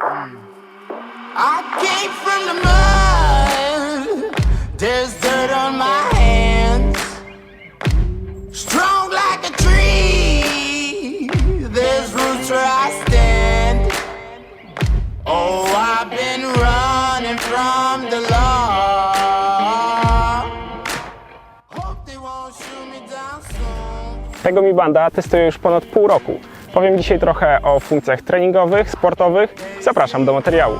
I came from the mud. There's dirt on my hands. Strong like a tree. There's roots where I stand. Oh, I've been running from the law. Hope they won't shoot me down soon. Tego Mi Banda testuję już ponad pół roku. Powiem dzisiaj trochę o funkcjach treningowych, sportowych. Zapraszam do materiału.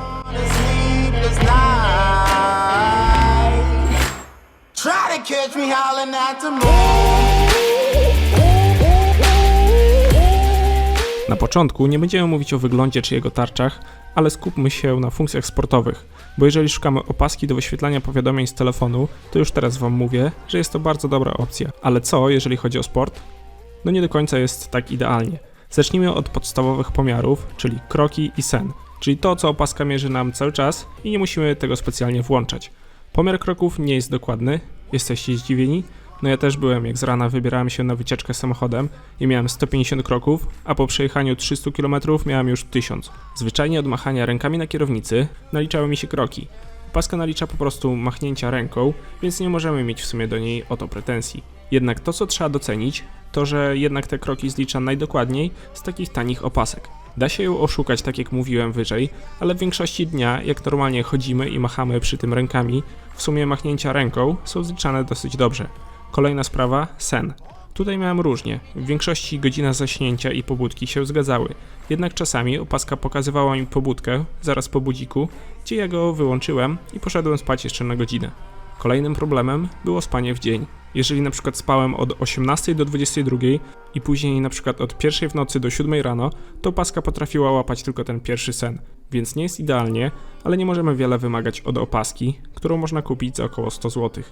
Na początku nie będziemy mówić o wyglądzie czy jego tarczach, ale skupmy się na funkcjach sportowych, bo jeżeli szukamy opaski do wyświetlania powiadomień z telefonu, to już teraz Wam mówię, że jest to bardzo dobra opcja. Ale co, jeżeli chodzi o sport? No nie do końca jest tak idealnie. Zacznijmy od podstawowych pomiarów, czyli kroki i sen, czyli to, co opaska mierzy nam cały czas i nie musimy tego specjalnie włączać. Pomiar kroków nie jest dokładny, jesteście zdziwieni? No ja też byłem, jak z rana wybierałem się na wycieczkę samochodem i miałem 150 kroków, a po przejechaniu 300 km miałem już 1000. Zwyczajnie od machania rękami na kierownicy naliczały mi się kroki. Paska nalicza po prostu machnięcia ręką, więc nie możemy mieć w sumie do niej o to pretensji. Jednak to, co trzeba docenić, to że jednak te kroki zlicza najdokładniej z takich tanich opasek. Da się ją oszukać, tak jak mówiłem wyżej, ale w większości dnia, jak normalnie chodzimy i machamy przy tym rękami, w sumie machnięcia ręką są zliczane dosyć dobrze. Kolejna sprawa sen. Tutaj miałem różnie. W większości godzina zaśnięcia i pobudki się zgadzały. Jednak czasami opaska pokazywała mi pobudkę zaraz po budziku, gdzie ja go wyłączyłem i poszedłem spać jeszcze na godzinę. Kolejnym problemem było spanie w dzień. Jeżeli na przykład spałem od 18 do 22 i później na przykład od 1 w nocy do 7 rano, to opaska potrafiła łapać tylko ten pierwszy sen. Więc nie jest idealnie, ale nie możemy wiele wymagać od opaski, którą można kupić za około 100 zł.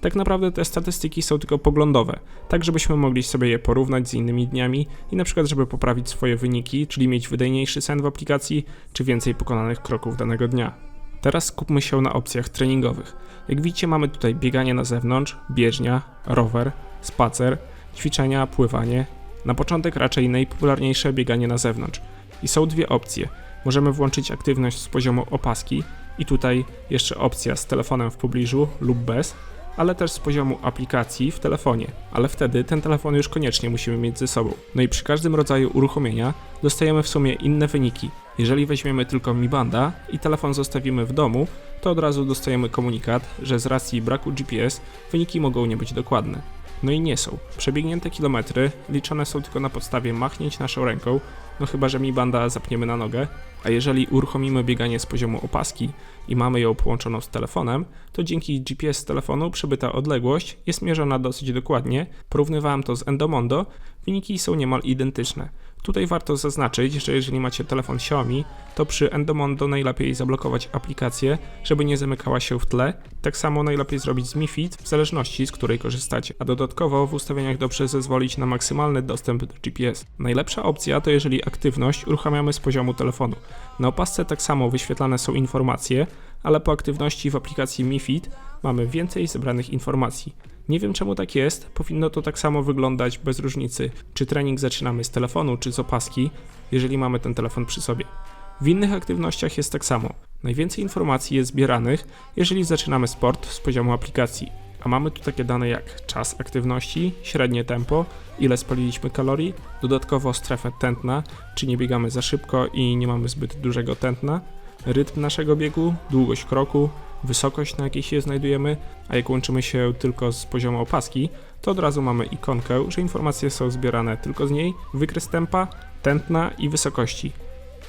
Tak naprawdę te statystyki są tylko poglądowe, tak żebyśmy mogli sobie je porównać z innymi dniami i na przykład żeby poprawić swoje wyniki, czyli mieć wydajniejszy sen w aplikacji, czy więcej pokonanych kroków danego dnia. Teraz skupmy się na opcjach treningowych. Jak widzicie mamy tutaj bieganie na zewnątrz, bieżnia, rower, spacer, ćwiczenia, pływanie. Na początek raczej najpopularniejsze bieganie na zewnątrz. I są dwie opcje. Możemy włączyć aktywność z poziomu opaski i tutaj jeszcze opcja z telefonem w pobliżu lub bez, ale też z poziomu aplikacji w telefonie, ale wtedy ten telefon już koniecznie musimy mieć ze sobą. No i przy każdym rodzaju uruchomienia dostajemy w sumie inne wyniki. Jeżeli weźmiemy tylko Mi Banda i telefon zostawimy w domu, to od razu dostajemy komunikat, że z racji braku GPS wyniki mogą nie być dokładne. No i nie są. Przebiegnięte kilometry liczone są tylko na podstawie machnięć naszą ręką, no chyba, że Mi Banda zapniemy na nogę, a jeżeli uruchomimy bieganie z poziomu opaski i mamy ją połączoną z telefonem, to dzięki GPS z telefonu przebyta odległość jest mierzona dosyć dokładnie. Porównywałem to z Endomondo, wyniki są niemal identyczne. Tutaj warto zaznaczyć, że jeżeli macie telefon Xiaomi, to przy Endomondo najlepiej zablokować aplikację, żeby nie zamykała się w tle. Tak samo najlepiej zrobić z Mi Fit, w zależności z której korzystacie. A dodatkowo w ustawieniach dobrze zezwolić na maksymalny dostęp do GPS. Najlepsza opcja to jeżeli aktywność uruchamiamy z poziomu telefonu. Na opasce tak samo wyświetlane są informacje, ale po aktywności w aplikacji Mi Fit mamy więcej zebranych informacji. Nie wiem czemu tak jest, powinno to tak samo wyglądać bez różnicy, czy trening zaczynamy z telefonu, czy z opaski, jeżeli mamy ten telefon przy sobie. W innych aktywnościach jest tak samo. Najwięcej informacji jest zbieranych, jeżeli zaczynamy sport z poziomu aplikacji. A mamy tu takie dane jak czas aktywności, średnie tempo, ile spaliliśmy kalorii, dodatkowo strefę tętna, czy nie biegamy za szybko i nie mamy zbyt dużego tętna, rytm naszego biegu, długość kroku, wysokość na jakiej się znajdujemy, a jak łączymy się tylko z poziomu opaski, to od razu mamy ikonkę, że informacje są zbierane tylko z niej, wykres tempa, tętna i wysokości.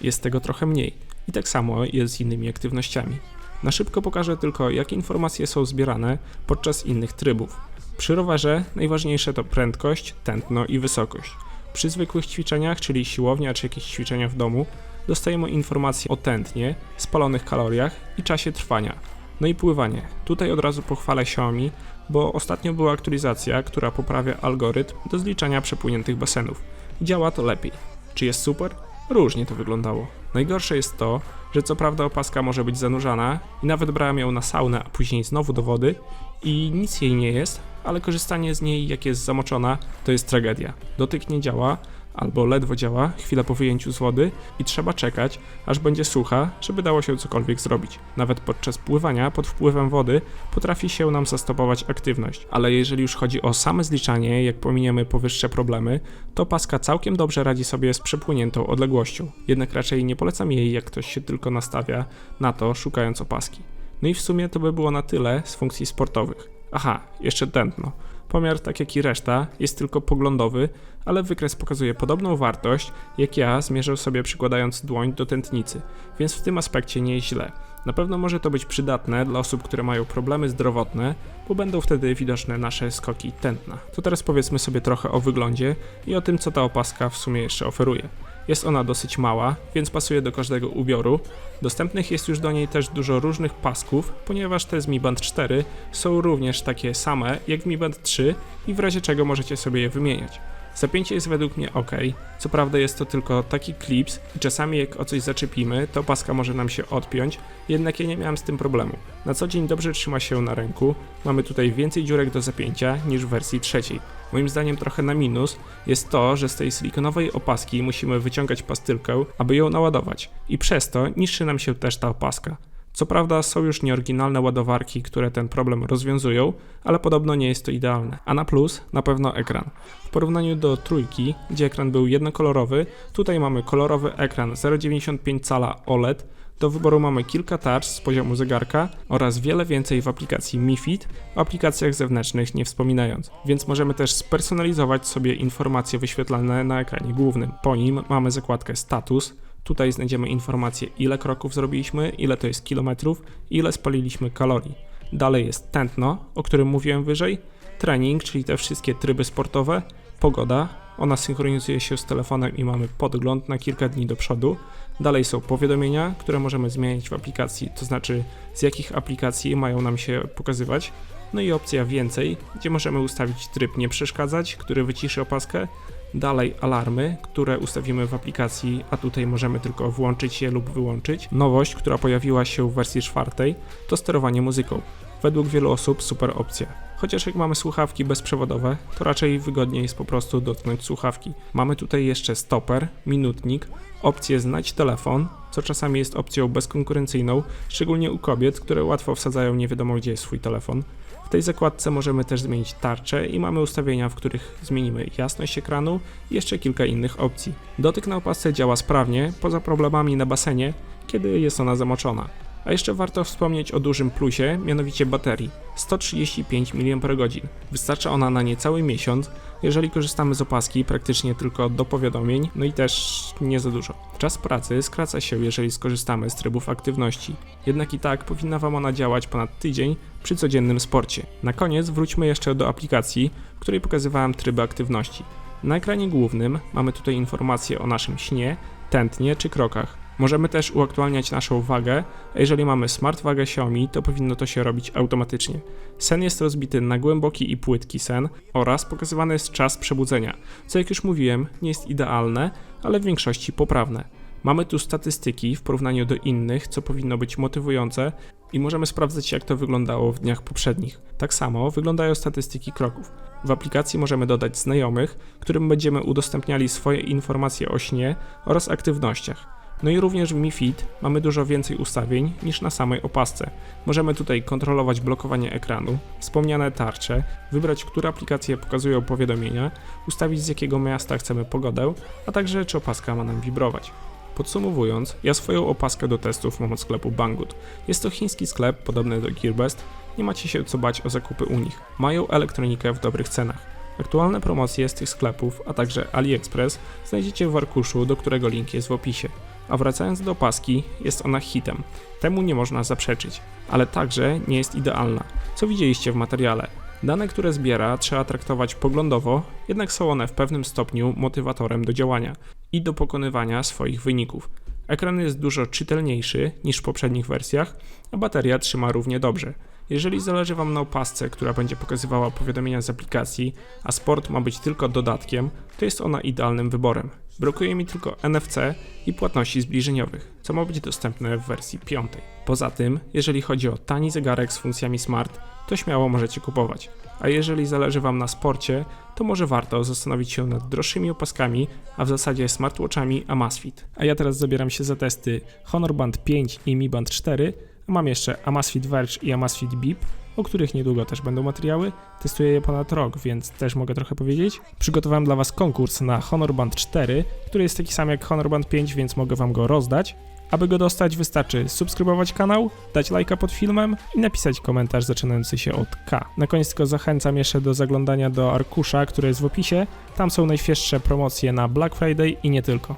Jest tego trochę mniej. I tak samo jest z innymi aktywnościami. Na szybko pokażę tylko, jakie informacje są zbierane podczas innych trybów. Przy rowerze najważniejsze to prędkość, tętno i wysokość. Przy zwykłych ćwiczeniach, czyli siłownia czy jakieś ćwiczenia w domu, dostajemy informacje o tętnie, spalonych kaloriach i czasie trwania. No i pływanie. Tutaj od razu pochwalę Xiaomi, bo ostatnio była aktualizacja, która poprawia algorytm do zliczania przepłyniętych basenów. Działa to lepiej. Czy jest super? Różnie to wyglądało. Najgorsze jest to, że co prawda opaska może być zanurzana i nawet brałem ją na saunę, a później znowu do wody i nic jej nie jest, ale korzystanie z niej jak jest zamoczona to jest tragedia. Dotyk nie działa, albo ledwo działa chwilę po wyjęciu z wody i trzeba czekać, aż będzie sucha, żeby dało się cokolwiek zrobić. Nawet podczas pływania pod wpływem wody potrafi się nam zastopować aktywność. Ale jeżeli już chodzi o same zliczanie, jak pominiemy powyższe problemy, to paska całkiem dobrze radzi sobie z przepłyniętą odległością. Jednak raczej nie polecam jej, jak ktoś się tylko nastawia na to, szukając opaski. No i w sumie to by było na tyle z funkcji sportowych. Aha, jeszcze tętno. Pomiar, tak jak i reszta, jest tylko poglądowy, ale wykres pokazuje podobną wartość, jak ja zmierzył sobie przykładając dłoń do tętnicy, więc w tym aspekcie nie jest źle. Na pewno może to być przydatne dla osób, które mają problemy zdrowotne, bo będą wtedy widoczne nasze skoki tętna. To teraz powiedzmy sobie trochę o wyglądzie i o tym, co ta opaska w sumie jeszcze oferuje. Jest ona dosyć mała, więc pasuje do każdego ubioru. Dostępnych jest już do niej też dużo różnych pasków, ponieważ te z Mi Band 4 są również takie same jak Mi Band 3 i w razie czego możecie sobie je wymieniać. Zapięcie jest według mnie ok, co prawda jest to tylko taki klips i czasami jak o coś zaczepimy, to paska może nam się odpiąć, jednak ja nie miałem z tym problemu. Na co dzień dobrze trzyma się na ręku, mamy tutaj więcej dziurek do zapięcia niż w wersji trzeciej. Moim zdaniem trochę na minus jest to, że z tej silikonowej opaski musimy wyciągać pastylkę, aby ją naładować i przez to niszczy nam się też ta opaska. Co prawda są już nieoryginalne ładowarki, które ten problem rozwiązują, ale podobno nie jest to idealne. A na plus na pewno ekran. W porównaniu do trójki, gdzie ekran był jednokolorowy, tutaj mamy kolorowy ekran 0,95 cala OLED. Do wyboru mamy kilka touch z poziomu zegarka oraz wiele więcej w aplikacji Mi Fit, o aplikacjach zewnętrznych nie wspominając. Więc możemy też spersonalizować sobie informacje wyświetlane na ekranie głównym. Po nim mamy zakładkę status, Tutaj znajdziemy informację, ile kroków zrobiliśmy, ile to jest kilometrów, ile spaliliśmy kalorii. Dalej jest tętno, o którym mówiłem wyżej, trening, czyli te wszystkie tryby sportowe, pogoda, ona synchronizuje się z telefonem i mamy podgląd na kilka dni do przodu. Dalej są powiadomienia, które możemy zmieniać w aplikacji, to znaczy z jakich aplikacji mają nam się pokazywać. No i opcja więcej, gdzie możemy ustawić tryb nie przeszkadzać, który wyciszy opaskę, Dalej alarmy, które ustawimy w aplikacji, a tutaj możemy tylko włączyć je lub wyłączyć. Nowość, która pojawiła się w wersji czwartej, to sterowanie muzyką. Według wielu osób super opcja. Chociaż jak mamy słuchawki bezprzewodowe, to raczej wygodniej jest po prostu dotknąć słuchawki. Mamy tutaj jeszcze stoper, minutnik, opcję znać telefon, co czasami jest opcją bezkonkurencyjną, szczególnie u kobiet, które łatwo wsadzają nie wiadomo gdzie swój telefon. W tej zakładce możemy też zmienić tarczę i mamy ustawienia, w których zmienimy jasność ekranu i jeszcze kilka innych opcji. Dotyk na opasce działa sprawnie, poza problemami na basenie, kiedy jest ona zamoczona. A jeszcze warto wspomnieć o dużym plusie, mianowicie baterii 135 mAh. Wystarcza ona na niecały miesiąc, jeżeli korzystamy z opaski praktycznie tylko do powiadomień, no i też nie za dużo. Czas pracy skraca się, jeżeli skorzystamy z trybów aktywności, jednak i tak powinna Wam ona działać ponad tydzień przy codziennym sporcie. Na koniec wróćmy jeszcze do aplikacji, w której pokazywałem tryby aktywności. Na ekranie głównym mamy tutaj informacje o naszym śnie, tętnie czy krokach. Możemy też uaktualniać naszą wagę, a jeżeli mamy smart wagę Xiaomi, to powinno to się robić automatycznie. Sen jest rozbity na głęboki i płytki sen oraz pokazywany jest czas przebudzenia, co jak już mówiłem, nie jest idealne, ale w większości poprawne. Mamy tu statystyki w porównaniu do innych, co powinno być motywujące i możemy sprawdzać jak to wyglądało w dniach poprzednich. Tak samo wyglądają statystyki kroków. W aplikacji możemy dodać znajomych, którym będziemy udostępniali swoje informacje o śnie oraz aktywnościach. No i również w Mi Fit mamy dużo więcej ustawień niż na samej opasce. Możemy tutaj kontrolować blokowanie ekranu, wspomniane tarcze, wybrać, które aplikacje pokazują powiadomienia, ustawić z jakiego miasta chcemy pogodę, a także czy opaska ma nam wibrować. Podsumowując, ja swoją opaskę do testów mam od sklepu Banggood. Jest to chiński sklep podobny do Gearbest, nie macie się co bać o zakupy u nich. Mają elektronikę w dobrych cenach. Aktualne promocje z tych sklepów, a także AliExpress znajdziecie w arkuszu, do którego link jest w opisie. A wracając do opaski, jest ona hitem. Temu nie można zaprzeczyć, ale także nie jest idealna, co widzieliście w materiale. Dane, które zbiera, trzeba traktować poglądowo, jednak są one w pewnym stopniu motywatorem do działania i do pokonywania swoich wyników. Ekran jest dużo czytelniejszy niż w poprzednich wersjach, a bateria trzyma równie dobrze. Jeżeli zależy Wam na opasce, która będzie pokazywała powiadomienia z aplikacji, a sport ma być tylko dodatkiem, to jest ona idealnym wyborem. Brakuje mi tylko NFC i płatności zbliżeniowych, co ma być dostępne w wersji 5. Poza tym, jeżeli chodzi o tani zegarek z funkcjami smart, to śmiało możecie kupować. A jeżeli zależy Wam na sporcie, to może warto zastanowić się nad droższymi opaskami, a w zasadzie smartwatchami Amazfit. A ja teraz zabieram się za testy Honor Band 5 i Mi Band 4, a mam jeszcze Amazfit Verge i Amazfit Beep, o których niedługo też będą materiały. Testuję je ponad rok, więc też mogę trochę powiedzieć. Przygotowałem dla Was konkurs na Honor Band 4, który jest taki sam jak Honor Band 5, więc mogę Wam go rozdać. Aby go dostać, wystarczy subskrybować kanał, dać lajka pod filmem i napisać komentarz zaczynający się od K. Na koniec tylko zachęcam jeszcze do zaglądania do arkusza, który jest w opisie. Tam są najświeższe promocje na Black Friday i nie tylko.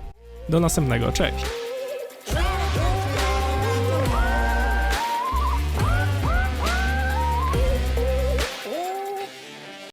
Do następnego, cześć!